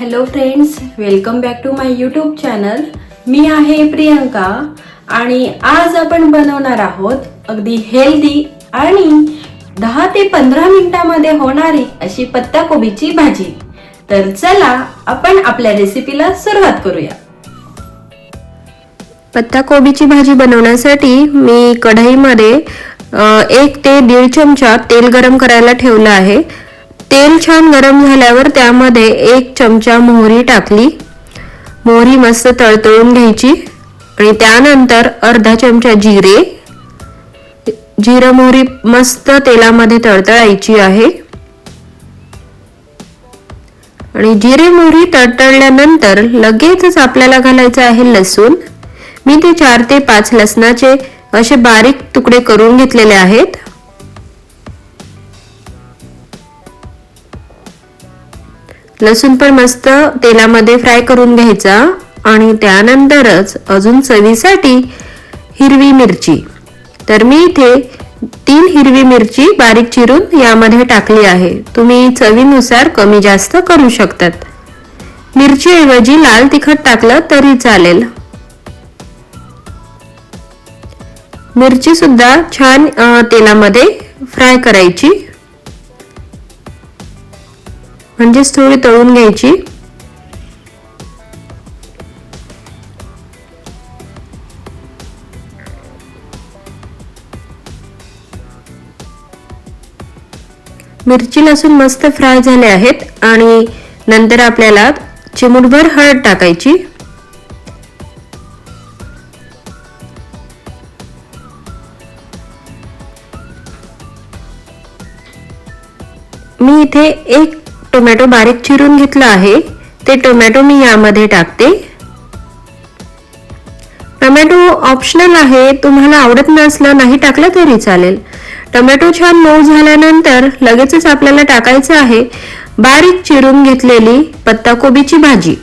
Hello friends welcome back to my YouTube channel मी आहे प्रियंका आणि आज आपण बनवणार आहोत अगदी हेल्दी आणि दहा ते पंधरा मिनिटामध्ये होणारी अशी पत्ताकोबीची भाजी. तर चला आपण आपल्या रेसिपीला सुरुवात करूया. पत्ताकोबीची भाजी बनवण्यासाठी मी कढईमध्ये एक ते दीड चमचा तेल गरम करायला ठेवलं आहे. तेल छान गरम झाल्यावर त्यामध्ये एक चमचा मोहरी टाकली. मोहरी मस्त तळतळून घ्यायची. आणि त्यानंतर अर्धा चमचा जिरे. जिरं मोहरी मस्त तेलामध्ये तळतळायची आहे. आणि जिरे मोहरी तडतडल्यानंतर लगेचच आपल्याला घालायचं आहे लसूण. मी ते चार ते पाच लसणाचे असे बारीक तुकडे करून घेतलेले आहेत. लसूण पण मस्त तेलामध्ये फ्राय करून घ्यायचा आणि त्यानंतरच अजून चवीसाठी हिरवी मिरची. तर मी इथे तीन हिरवी मिरची बारीक चिरून यामध्ये टाकली आहे. तुम्ही चवीनुसार कमी जास्त करू शकतात. मिरची ऐवजी लाल तिखट टाकलं तरी चालेल. मिरची सुद्धा छान तेलामध्ये फ्राय करायची. म्हणजेच थोडी तळून घ्यायची. मिरची लसूण मस्त फ्राय झाले आहेत आणि नंतर आपल्याला चिमूटभर हळद टाकायची. मी इथे एक टोमॅटो बारीक चिरून घेतला आहे. ते टोमॅटो मी यामध्ये टाकते. टोमॅटो ऑप्शनल आहे. तुम्हाला आवडत नसलं नाही टाकलं तरी चालेल. टोमॅटो छान मऊ झाल्यानंतर लगेचच आपल्याला टाकायचं आहे. बारीक चिरून घेतलेली पत्ताकोबीची भाजी.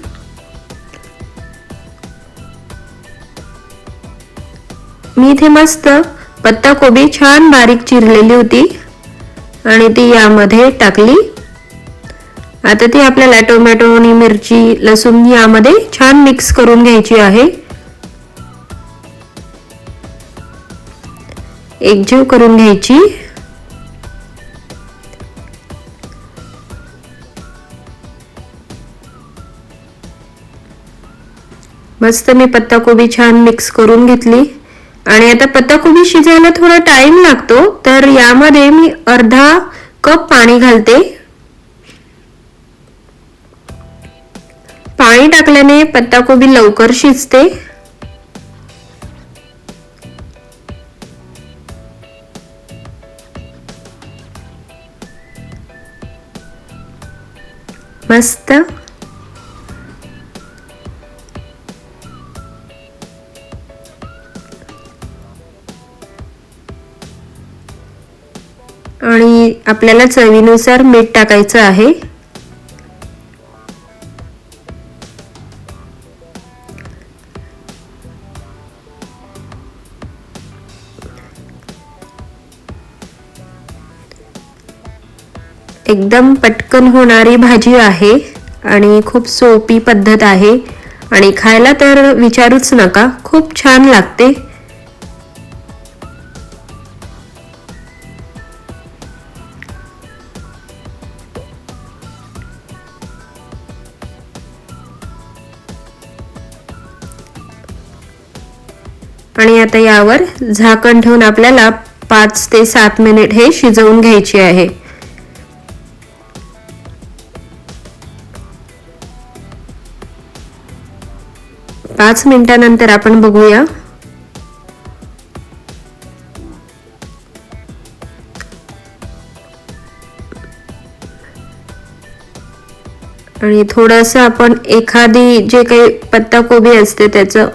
मी इथे मस्त पत्ताकोबी छान बारीक चिरलेली होती. आणि ती यामध्ये टाकली. आता ती आपल्याला टोमॅटो आणि मिरची लसूण यामध्ये छान मिक्स करून घ्यायची आहे. एकजीव करून घ्यायची. मस्त मी पत्ताकोबी छान मिक्स करून घेतली. आणि आता पत्ताकोबी शिजायला थोडा टाइम लागतो तर यामध्ये मी अर्धा कप पाणी घालते. पाणी टाकल्याने पत्ताकोबी लवकर शिजते. मस्त. आणि आपल्याला चवीनुसार मीठ टाकायचं आहे. एकदम पटकन होणारी भाजी आहे आणि खूप सोपी पद्धत आहे. आणि खायला तर विचारूच नका खूप छान लागते. आणि आता यावर झाकण ठेवून आपल्याला पाच ते सात मिनिट हे शिजवून घ्यायचे आहे. पाच मिनिटानंतर आपण बघूया. आणि थोडंसं आपण एखादी जे काही पत्ताकोबी असते त्याचं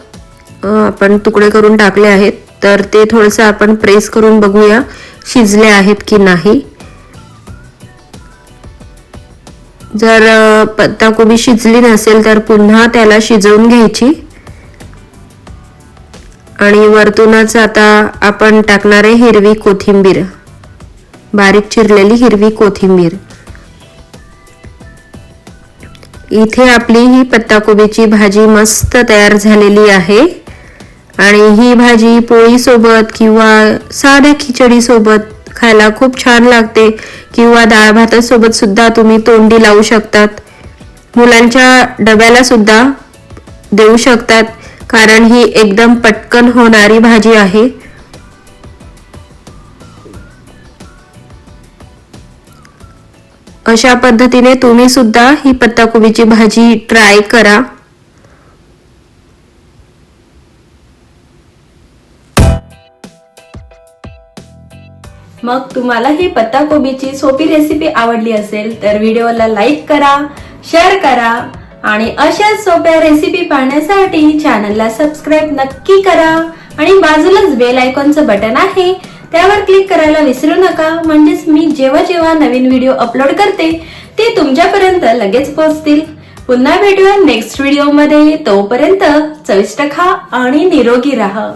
आपण तुकडे करून टाकले आहेत तर ते थोडंसं आपण प्रेस करून बघूया शिजले आहेत की नाही. जर पत्ताकोबी शिजली नसेल तर पुन्हा त्याला शिजवून घ्यायची. आणि वरतूनच आता आपण टाकणार आहे हिरवी कोथिंबीर. बारीक चिरलेली हिरवी कोथिंबीर. इथे आपली ही पत्ताकोबीची भाजी मस्त तयार झालेली आहे. आणि ही भाजी पोळीसोबत किंवा साध्या खिचडीसोबत खायला खूप छान लागते किंवा डाळ भातासोबत सुद्धा तुम्ही तोंडी लावू शकतात. मुलांच्या डब्याला सुद्धा देऊ शकतात. कारण ही एकदम पटकन होणारी भाजी आहे. अशा पद्धतीने तुम्ही सुद्धा ही पत्ताकोबीची भाजी ट्राय करा. मग तुम्हाला ही पत्ताकोबीची सोपी रेसिपी आवडली असेल तर व्हिडिओला लाईक करा शेअर करा. आणि अशाच सोप्या रेसिपी पाहण्यासाठी चॅनलला सबस्क्राईब नक्की करा. आणि बाजूलाच बेल आयकॉनचं बटन आहे त्यावर क्लिक करायला विसरू नका. म्हणजेच मी जेव्हा जेव्हा नवीन व्हिडिओ अपलोड करते ते तुमच्यापर्यंत लगेच पोहोचतील. पुन्हा भेटूया नेक्स्ट व्हिडिओमध्ये तोपर्यंत चविष्ट खा आणि निरोगी राहा.